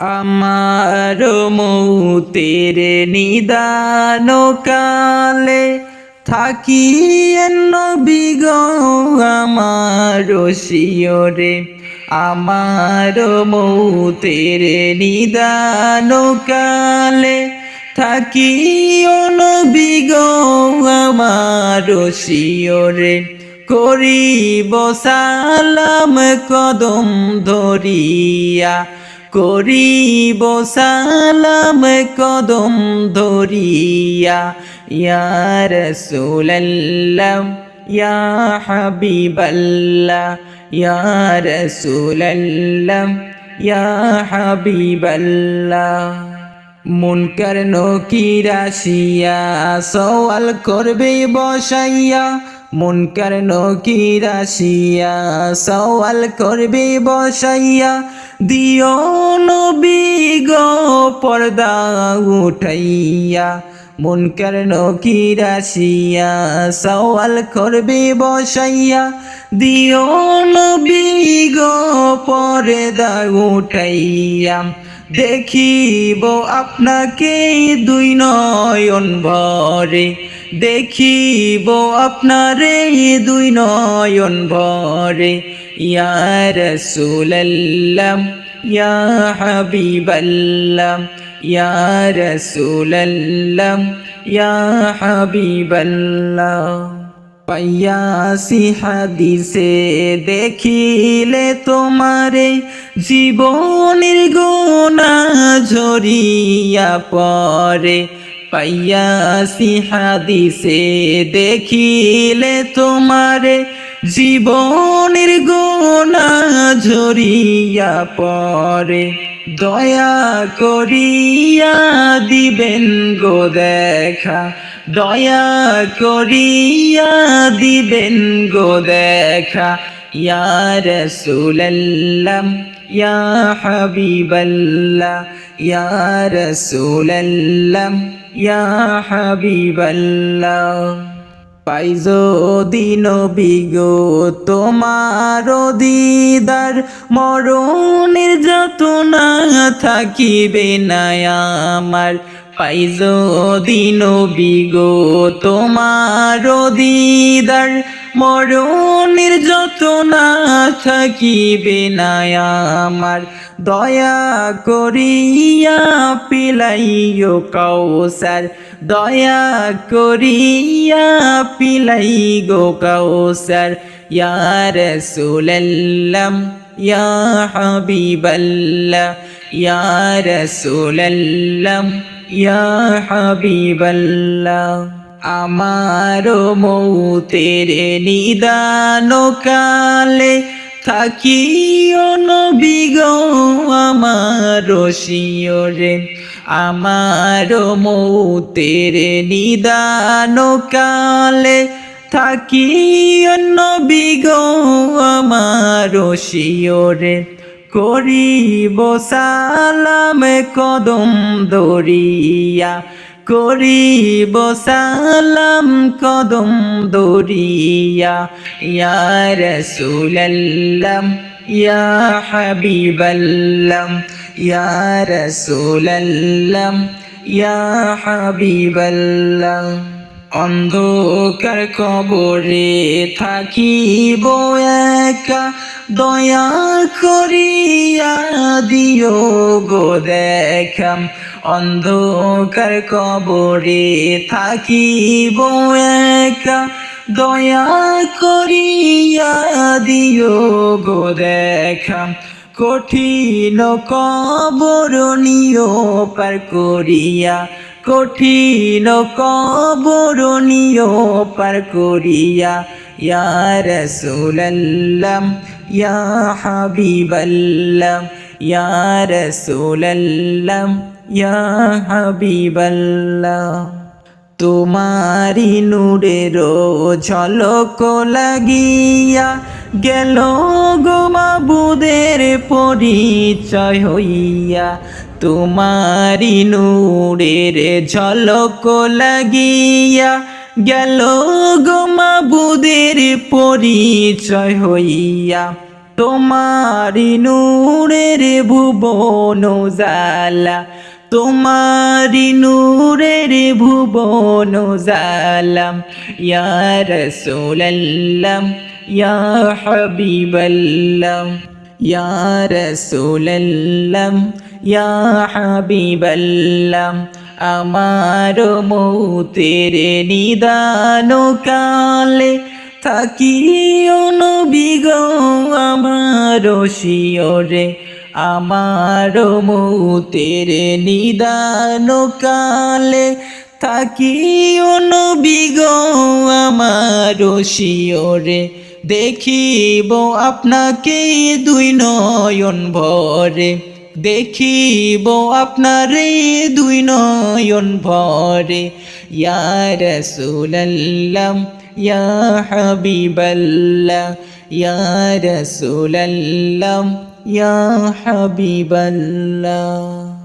আমার মৌতের নিদান কালে থাকি নবীগ আমার শিওরে আমার মৌতের নিদান কালে থাকি নবীগ আমার শিওরে করিব সালাম কদম ধরিয়া করিব সালাম কদম ধরিয়া, ইয়া রাসূলাল্লাহ, ইয়া হাবিবাল্লাহ, ইয়া রাসূলাল্লাহ, ইয়া হাবিবাল্লাহ। মুনকার নকির আসিয়া সওয়াল করবে বসাইয়া, মুনকার নকির আসিয়া সওয়াল করবে বসাইয়া দিও নবী গো পর্দা উঠাইয়া, মুনকার নকির আসিয়া, সওয়াল করবে বসাইয়া, দিও নবী গো পর্দা উঠাইয়া। দেখিব আপনাকে দুই নয়ন ভরে, দেখিব আপনারে দুই নয়ন ভরে ইয়া রাসূলাল্লাহ ইয়া হাবিবাল্লাহ ইয়া রাসূলাল্লাহ ইয়া হাবিবাল্লাহ পাইয়াসি হাদিসে দেখিলে তোমারে জীবনের গোনা ঝরিয়া পরে পাইয়াসি হাদিসে দেখিলে তোমারে জীবনের গোনা ঝরিয়া পরে দয়া করিয়া দিবেন গো দেখা। দয়া করিয়া দিবেন গো দেখা। ইয়া রাসূলাল্লাহ, ইয়া হাবিবাল্লাহ, ইয়া রাসূলাল্লাহ, ইয়া হাবিবাল্লাহ। পাইজ দিন বিগো তোমার দিদার মরণের যতনা থাকিবে না আমার। পাইজ দিন বিগো তোমার দিদার মরণের যতনা থাকিবে না আমার। দয়া করিয়া পিলাইও কৌসার দয়া করিয়া পিলাই গো কৌসার ইয়া রাসূলাল্লাহ, ইয়া হাবিবাল্লাহ, ইয়া রাসূলাল্লাহ, ইয়া হাবিবাল্লাহ। আমার মৌতের নিদান কালে থাকিও নবী গো আমার শিওরে আমার মৌতের নিদান কালে থাকিও নবী গো আমার শিওরে করিব সালাম কদম দরিয়া। করিব সালাম কদম দরিয়া। ইয়া রাসূলাল্লাহ ইয়া হাবিবাল্লাহ ইয়া রাসূলাল্লাহ ইয়া হাবিবাল্লাহ অন্ধকার কবরে থাকিব একা। দয়া করিয়া দিও গো দেখাম অন্ধকার কবরে থাকিব একা। দয়া করিয়া দিও গো দেখাম কঠিন কবরণীয় পার করিয়া, কঠিন কবরণীয় পার করিয়া, ইয়া রাসূলাল্লাহ, ইয়া হাবিবাল্লাহ, ইয়া রাসূলাল্লাহ, ইয়া হাবিবাল্লাহ। তোমারি নূরের ঝলক লাগিয়া গেল গো মাবুদের পরিচয় হইয়া। তোমারি নূরের ঝলক লাগিয়া গেল গো মাবুদের পরিচয় হইয়া। তোমারি নূরের ভুবন জালা তোমারি নূরের ভুবন জালাম, ইয়া রসুলাল্লাহ, ইয়া হাবিবাল্লাহ, ইয়া রসুলাল্লাহ, ইয়া হাবিবাল্লাহ, আমার মৌতের নিদান কালে থাকিও নবী গো আমার শিওরে আমার মৌতের নিদান কালে থাকিও নবী গো আমার শিওরে দেখিব আপনাকে দুই নয়ন ভরে। দেখিব আপনারে দুই নয়ন ভরে। ইয়া রসুলাল্লাহ, ইয়া হাবিবাল্লাহ, ইয়া রসুলাল্লাহ ইয়া হাবিবাল্লাহ